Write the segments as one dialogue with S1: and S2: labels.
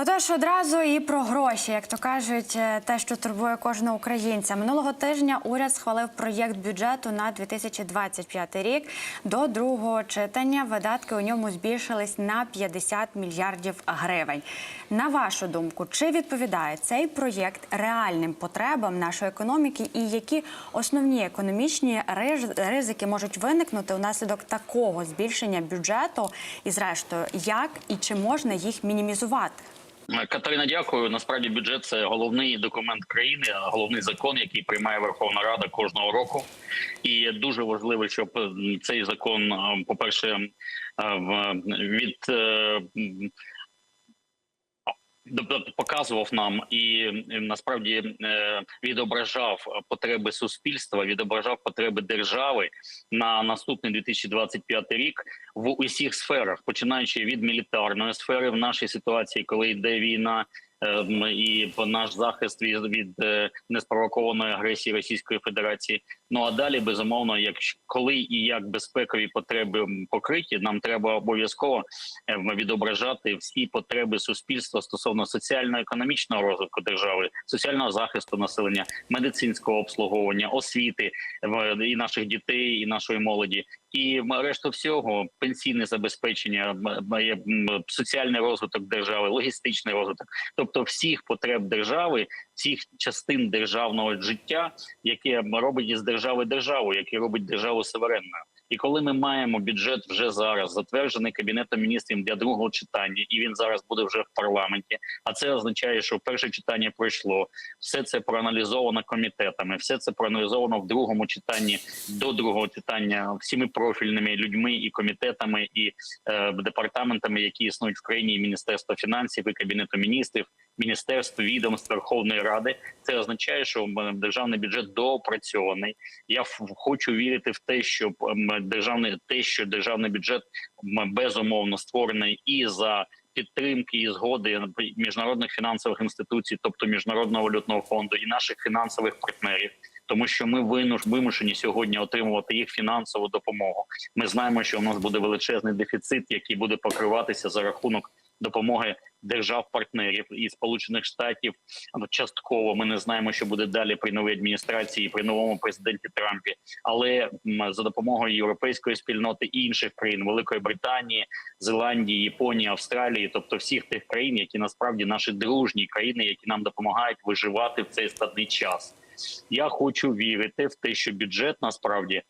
S1: Отож, одразу і про гроші, як то кажуть, е, те, що турбує кожного українця. Минулого тижня уряд схвалив проєкт бюджету на 2025 рік. До другого читання видатки у ньому збільшились на 50 мільярдів гривень. На вашу думку, чи відповідає цей проєкт реальним потребам нашої економіки, і які основні економічні ризики можуть виникнути унаслідок такого збільшення бюджету? І зрештою, як і чи можна їх мінімізувати?
S2: Катерина, дякую. Насправді бюджет це головний документ країни, головний закон, який приймає Верховна Рада кожного року. І дуже важливо, щоб цей закон, е, по перше, від е, м, тобто показував нам і насправді е, відображав потреби суспільства, відображав потреби держави на наступний 2025 рік в усіх сферах, починаючи від мілітарної сфери в нашій ситуації, коли йде війна. Ем, І наш захист від, від е, неспровокованої агресії Російської Федерації. Ну а далі безумовно, як коли і як безпекові потреби покриті, нам треба обов'язково ем, відображати всі потреби суспільства стосовно соціально-економічного розвитку держави, соціального захисту населення, медицинського обслуговування, освіти в- і наших дітей, і нашої молоді, і решту всього пенсійне забезпечення, соціальний розвиток держави, логістичний розвиток, тобто всіх потреб держави, всіх частин державного життя, яке робить із держави державу, яке робить державу суверенною. І коли ми маємо бюджет вже зараз затверджений кабінетом міністрів для другого читання, і він зараз буде вже в парламенті. А це означає, що перше читання пройшло. Все це проаналізовано комітетами, все це проаналізовано в другому читанні до другого читання всіми профільними людьми і комітетами і е, департаментами, які існують в країні, і Міністерства фінансів, і кабінету міністрів, міністерств, відомств Верховної Ради. Це означає, що державний бюджет доопрацьований. Я хочу вірити в те, що державний те, що державний бюджет безумовно створений і за підтримки і згоди міжнародних фінансових інституцій, тобто міжнародного валютного фонду і наших фінансових партнерів. Тому що ми винуш- вимушені сьогодні отримувати їх фінансову допомогу. Ми знаємо, що у нас буде величезний дефіцит, який буде покриватися за рахунок допомоги держав-партнерів і Сполучених Штатів. Ну, Частково ми не знаємо, що буде далі при новій адміністрації, при новому президенті Трампі. Але за допомогою європейської спільноти і інших країн Великої Британії, Зеландії, Японії, Австралії, тобто всіх тих країн, які насправді наші дружні країни, які нам допомагають виживати в цей складний час. Я хочу вірити в те, що бюджет насправді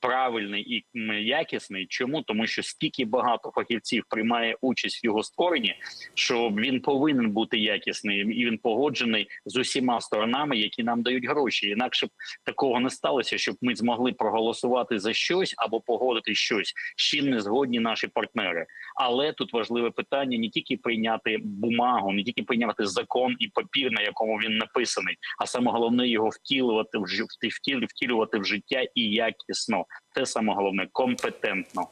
S2: правильний і якісний. Чому тому, що стільки багато фахівців приймає участь в його створенні, що він повинен бути якісний і він погоджений з усіма сторонами, які нам дають гроші. Інакше б такого не сталося, щоб ми змогли проголосувати за щось або погодити щось, з чим не згодні наші партнери. Але тут важливе питання не тільки прийняти бумагу, не тільки прийняти закон і папір, на якому він написаний, а саме головне його втілювати в втілювати в життя і якісно. Це саме головне компетентно.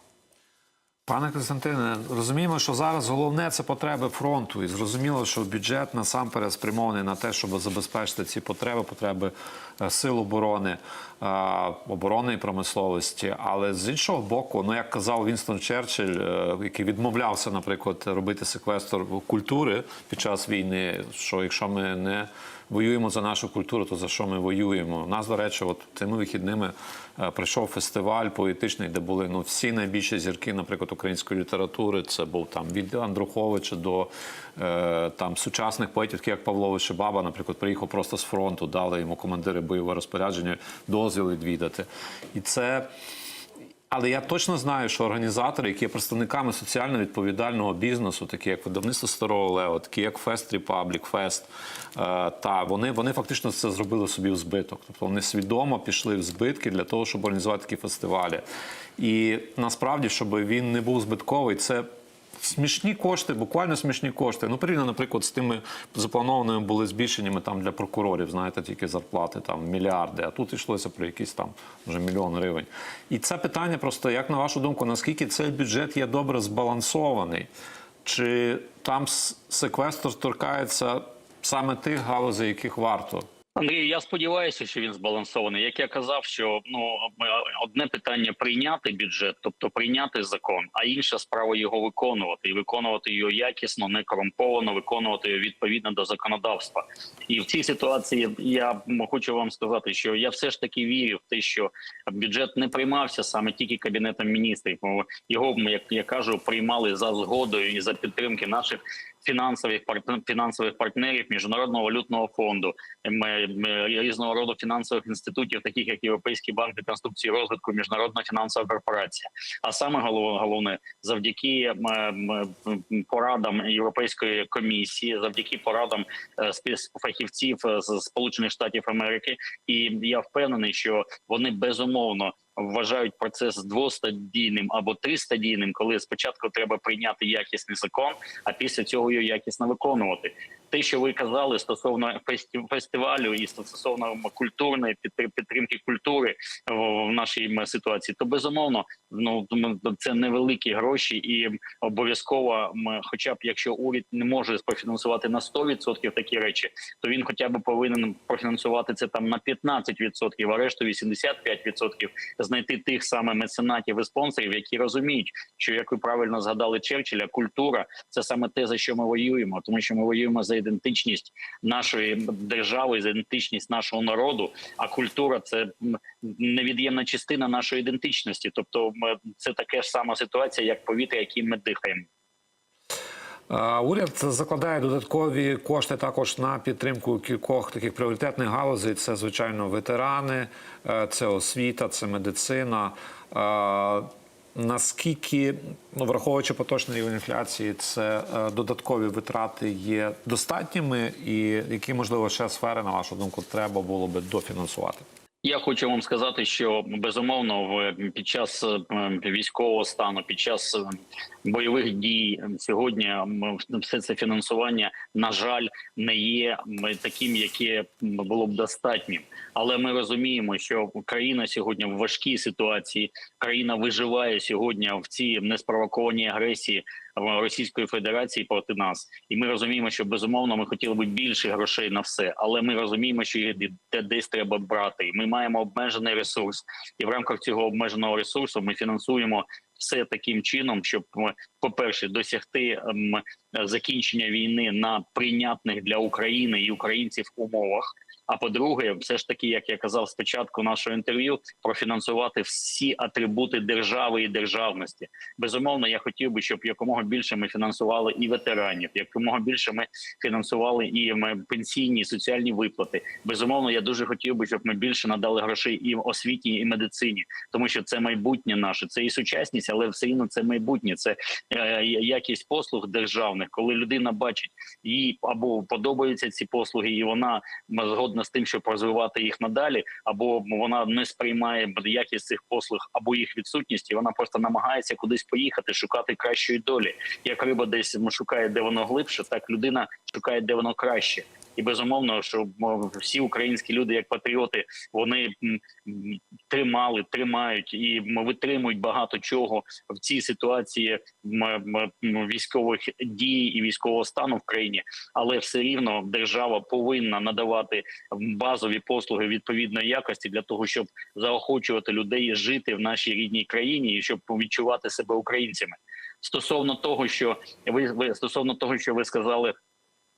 S3: Пане Костянтине, розуміємо, що зараз головне це потреби фронту, і зрозуміло, що бюджет насамперед спрямований на те, щоб забезпечити ці потреби, потреби е, сил оборони, е, оборонної промисловості. Але з іншого боку, ну як казав Вінстон Черчилль, е, який відмовлявся, наприклад, робити секвестр культури під час війни, що якщо ми не воюємо за нашу культуру, то за що ми воюємо? У нас, до речі, от цими вихідними прийшов фестиваль поетичний, де були ну всі найбільші зірки, наприклад, української літератури. Це був там від Андруховича до е, там сучасних поетів, таких як Павлович Баба, наприклад, приїхав просто з фронту, дали йому командири бойового розпорядження дозвіл відвідати. І це. Але я точно знаю, що організатори, які є представниками соціально відповідального бізнесу, такі як видавництво Старого Лео, такі як Фест Репаблік, Фест, та вони, вони фактично це зробили собі в збиток. Тобто вони свідомо пішли в збитки для того, щоб організувати такі фестивалі. І насправді, щоб він не був збитковий, це. Смішні кошти, буквально смішні кошти. Ну, порівняно, наприклад, з тими запланованими були збільшеннями там для прокурорів, знаєте, тільки зарплати там мільярди, а тут йшлося про якісь там вже мільйон гривень. І це питання просто, як на вашу думку, наскільки цей бюджет є добре збалансований? Чи там секвестр торкається саме тих галузей, яких варто
S2: Андрій, я сподіваюся, що він збалансований. Як я казав, що ну одне питання прийняти бюджет, тобто прийняти закон, а інша справа його виконувати і виконувати його якісно, не корумповано, виконувати його відповідно до законодавства. І в цій ситуації я хочу вам сказати, що я все ж таки вірю в те, що бюджет не приймався саме тільки кабінетом міністрів. Його як я кажу, приймали за згодою і за підтримки наших фінансових фінансових партнерів міжнародного валютного фонду, різного роду фінансових інститутів, таких як Європейський банк реконструкції розвитку, міжнародна фінансова корпорація. А саме голов- головне завдяки м, порадам Європейської комісії, завдяки порадам е, спецфахівців е, з Сполучених Штатів Америки, і я впевнений, що вони безумовно вважають процес двостадійним або тристадійним, коли спочатку треба прийняти якісний закон, а після цього його якісно виконувати. Те, що ви казали стосовно фестивалю і стосовно культурної підтримки культури в нашій ситуації, то безумовно ну це невеликі гроші, і обов'язково, м, хоча б якщо уряд не може профінансувати на 100% такі речі, то він хоча б повинен профінансувати це там на 15%, а решту 85% знайти тих саме меценатів і спонсорів, які розуміють, що як ви правильно згадали Черчилля, культура це саме те за що ми воюємо, тому що ми воюємо за ідентичність нашої держави, ідентичність нашого народу. А культура це невід'ємна частина нашої ідентичності. Тобто, це така ж сама ситуація, як повітря, яким ми дихаємо.
S3: Уряд закладає додаткові кошти також на підтримку кількох таких пріоритетних галузей. Це звичайно ветерани, е, це освіта, це медицина. Наскільки, ну враховуючи поточний рівень інфляції, це е, додаткові витрати є достатніми, і які можливо ще сфери, на вашу думку, треба було би дофінансувати?
S2: Я хочу вам сказати, що безумовно в під час е, військового стану, під час е, бойових дій е, сьогодні все це фінансування, на жаль, не є таким, яке було б достатнім. Але ми розуміємо, що країна сьогодні в важкій ситуації, країна виживає сьогодні в цій неспровокованій агресії Російської Федерації проти нас, і ми розуміємо, що безумовно ми хотіли б більше грошей на все, але ми розуміємо, що їх де- десь треба брати. І Ми маємо обмежений ресурс, і в рамках цього обмеженого ресурсу ми фінансуємо все таким чином, щоб по перше досягти ем, закінчення війни на прийнятних для України і українців умовах. А по-друге, все ж таки, як я казав спочатку нашого інтерв'ю, профінансувати всі атрибути держави і державності. Безумовно, я хотів би, щоб якомога більше ми фінансували і ветеранів, якомога більше ми фінансували і пенсійні і соціальні виплати. Безумовно, я дуже хотів би, щоб ми більше надали грошей і в освіті, і медицині, тому що це майбутнє наше, це і сучасність, але все рівно це майбутнє. Це е, якість послуг державних, коли людина бачить їй або подобаються ці послуги, і вона м, згодна з тим, щоб розвивати їх надалі, або вона не сприймає якість цих послуг або їх відсутність, і вона просто намагається кудись поїхати, шукати кращої долі. Як риба десь шукає, де воно глибше, так людина шукає, де воно краще. І безумовно, що всі українські люди, як патріоти, вони тримали, тримають і витримують багато чого в цій ситуації військових дій і військового стану в країні, але все рівно держава повинна надавати базові послуги відповідної якості для того, щоб заохочувати людей жити в нашій рідній країні і щоб відчувати себе українцями. Стосовно того, що ви стосовно того, що ви сказали.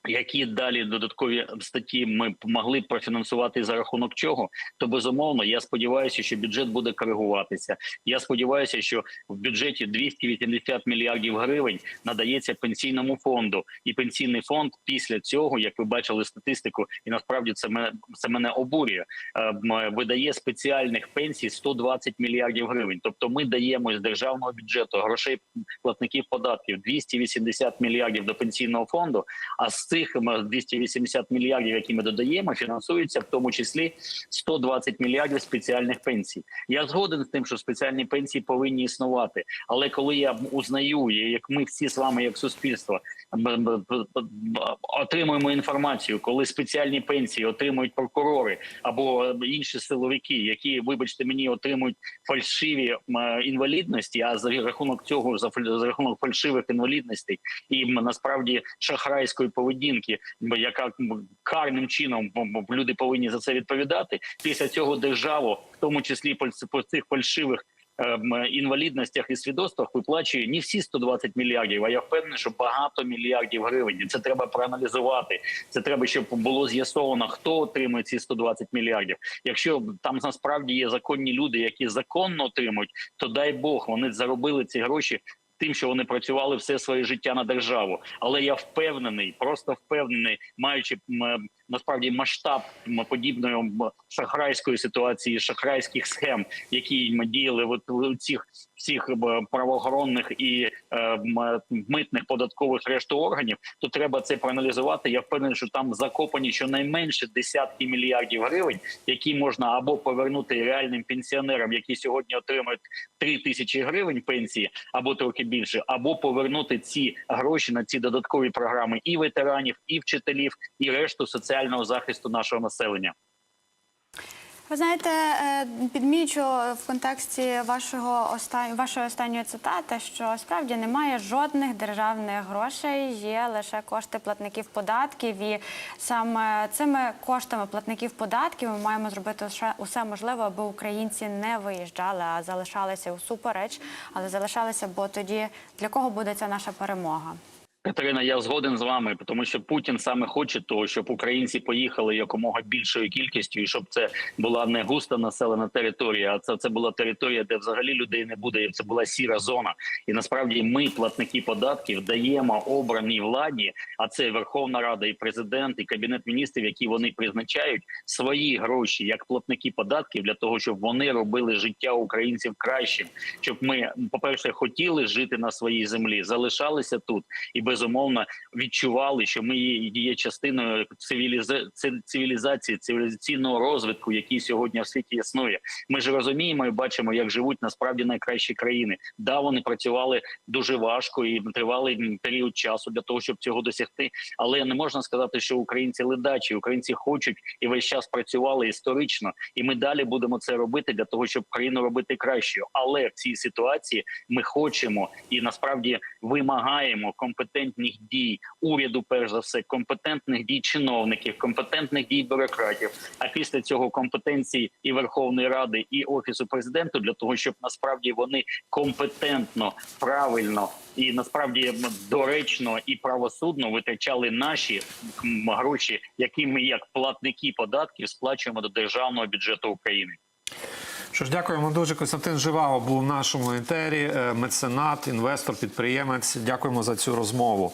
S2: Які далі додаткові статті ми могли профінансувати за рахунок чого? То безумовно, я сподіваюся, що бюджет буде коригуватися. Я сподіваюся, що в бюджеті 280 мільярдів гривень надається пенсійному фонду, і пенсійний фонд після цього, як ви бачили статистику, і насправді це мене це мене обурює. е, Видає спеціальних пенсій 120 мільярдів гривень. Тобто, ми даємо з державного бюджету грошей платників податків 280 мільярдів до пенсійного фонду. А з цих м, 280 мільярдів, які ми додаємо, фінансуються в тому числі 120 мільярдів спеціальних пенсій. Я згоден з тим, що спеціальні пенсії повинні існувати. Але коли я узнаю, як ми всі з вами, як суспільство, отримуємо інформацію, коли спеціальні пенсії отримують прокурори або інші силовики, які, вибачте, мені отримують фальшиві інвалідності, а за рахунок цього за рахунок фальшивих інвалідностей і насправді шахрайської поведінки поведінки, яка карним чином люди повинні за це відповідати. Після цього державу, в тому числі по цих фальшивих. ем, Інвалідностях і свідоцтвах виплачує не всі 120 мільярдів, а я впевнений, що багато мільярдів гривень. Це треба проаналізувати. Це треба, щоб було з'ясовано, хто отримує ці 120 мільярдів. Якщо там насправді є законні люди, які законно отримують, то дай Бог вони заробили ці гроші. Тим, що вони працювали все своє життя на державу, але я впевнений, просто впевнений, маючи насправді масштаб подібної шахрайської ситуації, шахрайських схем, які м, діяли у цих всіх правоохоронних і е, митних податкових решту органів, то треба це проаналізувати. Я впевнений, що там закопані щонайменше десятки мільярдів гривень, які можна або повернути реальним пенсіонерам, які сьогодні отримують 3 тисячі гривень пенсії, або трохи більше, або повернути ці гроші на ці додаткові програми і ветеранів, і вчителів, і решту соціального захисту нашого населення.
S1: Ви знаєте, е, підмічу в контексті вашого остан... вашої останньої цитати, що справді немає жодних державних грошей, є лише кошти платників податків. І саме цими коштами платників податків ми маємо зробити усе можливе, аби українці не виїжджали, а залишалися усупереч, але залишалися, бо тоді для кого буде ця наша перемога?
S2: Катерина, я згоден з вами, тому що Путін саме хоче того, щоб українці поїхали якомога більшою кількістю, і щоб це була не густа населена територія, а це, це була територія, де взагалі людей не буде. і Це була сіра зона. І насправді ми, платники податків, даємо обраній владі, а це Верховна Рада, і президент, і кабінет міністрів, які вони призначають свої гроші як платники податків для того, щоб вони робили життя українців кращим, щоб ми, по перше, хотіли жити на своїй землі, залишалися тут і безумовно відчували, що ми є, частиною цивілізація цивілізації, цивілізаційного розвитку, який сьогодні в світі існує. Ми ж розуміємо і бачимо, як живуть насправді найкращі країни. Да, вони працювали дуже важко і тривалий період часу для того, щоб цього досягти. Але не можна сказати, що українці ледачі, українці хочуть і весь час працювали історично, і ми далі будемо це робити для того, щоб країну робити кращою. Але в цій ситуації ми хочемо і насправді вимагаємо компетентних дій уряду, перш за все, компетентних дій чиновників, компетентних дій бюрократів. А після цього компетенції і Верховної Ради, і офісу президента для того, щоб насправді вони компетентно, правильно і насправді доречно і правосудно витрачали наші гроші, які ми як платники податків сплачуємо до державного бюджету України.
S3: Що ж, дякуємо дуже. Костянтин Живаго був в нашому етері, е, меценат, інвестор, підприємець. Дякуємо за цю розмову.